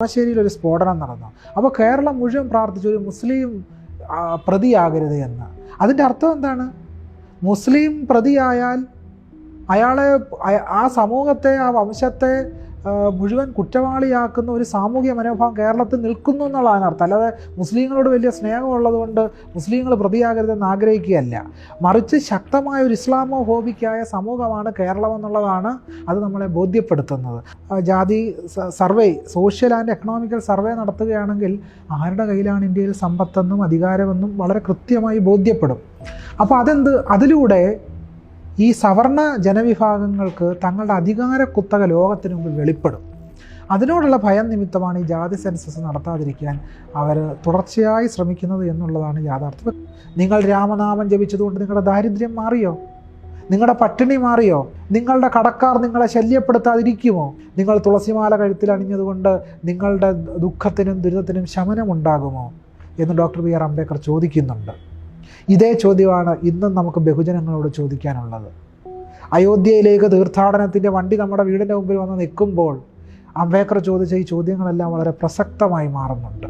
കളമശ്ശേരിയിൽ ഒരു സ്ഫോടനം നടന്നു. അപ്പോൾ കേരളം മുഴുവൻ പ്രാർത്ഥിച്ച ഒരു മുസ്ലിം പ്രതിയാകരുത് എന്ന്. അതിന്റെ അർത്ഥം എന്താണ്? മുസ്ലിം പ്രതിയായാൽ അയാളെ ആ സമൂഹത്തെ ആ വംശത്തെ മുഴുവൻ കുറ്റവാളിയാക്കുന്ന ഒരു സാമൂഹിക മനോഭാവം കേരളത്തിൽ നിൽക്കുന്നു എന്നുള്ളതാണ് അർത്ഥം അല്ലാതെ മുസ്ലിങ്ങളോട് വലിയ സ്നേഹമുള്ളത് കൊണ്ട് മുസ്ലിങ്ങൾ പ്രതിയാകരുതെന്ന് ആഗ്രഹിക്കുകയല്ല. മറിച്ച് ശക്തമായ ഒരു ഇസ്ലാമോ ഹോബിക്കായ സമൂഹമാണ് കേരളം എന്നുള്ളതാണ് അത് നമ്മളെ ബോധ്യപ്പെടുത്തുന്നത്. ജാതി survey social and economical survey നടത്തുകയാണെങ്കിൽ ആരുടെ കയ്യിലാണ് ഇന്ത്യയിൽ സമ്പത്തെന്നും അധികാരമെന്നും വളരെ കൃത്യമായി ബോധ്യപ്പെടും. അപ്പോൾ അതെന്ത്? അതിലൂടെ ഈ സവർണ ജനവിഭാഗങ്ങൾക്ക് തങ്ങളുടെ അധികാര കുത്തക ലോകത്തിന് മുമ്പിൽ വെളിപ്പെടും. അതിനോടുള്ള ഭയം നിമിത്തമാണ് ഈ ജാതി സെൻസസ് നടത്താതിരിക്കാൻ അവർ തുടർച്ചയായി ശ്രമിക്കുന്നത് എന്നുള്ളതാണ് യാഥാർത്ഥ്യം. നിങ്ങൾ രാമനാമം ജപിച്ചതുകൊണ്ട് നിങ്ങളുടെ ദാരിദ്ര്യം മാറിയോ? നിങ്ങളുടെ പട്ടിണി മാറിയോ? നിങ്ങളുടെ കടക്കാർ നിങ്ങളെ ശല്യപ്പെടുത്താതിരിക്കുമോ? നിങ്ങൾ തുളസിമാല കഴുത്തിൽ അണിഞ്ഞതുകൊണ്ട് നിങ്ങളുടെ ദുഃഖത്തിനും ദുരിതത്തിനും ശമനമുണ്ടാകുമോ? എന്ന് ഡോക്ടർ ബി ആർ അംബേദ്കർ ചോദിക്കുന്നുണ്ട്. ഇതേ ചോദ്യമാണ് ഇന്നും നമുക്ക് ബഹുജനങ്ങളോട് ചോദിക്കാനുള്ളത്. അയോധ്യയിലേക്ക് തീർത്ഥാടനത്തിന്റെ വണ്ടി നമ്മുടെ വീടിന്റെ മുമ്പിൽ വന്ന് നിൽക്കുമ്പോൾ അംബേദ്കർ ചോദിച്ച ഈ ചോദ്യങ്ങളെല്ലാം വളരെ പ്രസക്തമായി മാറുന്നുണ്ട്.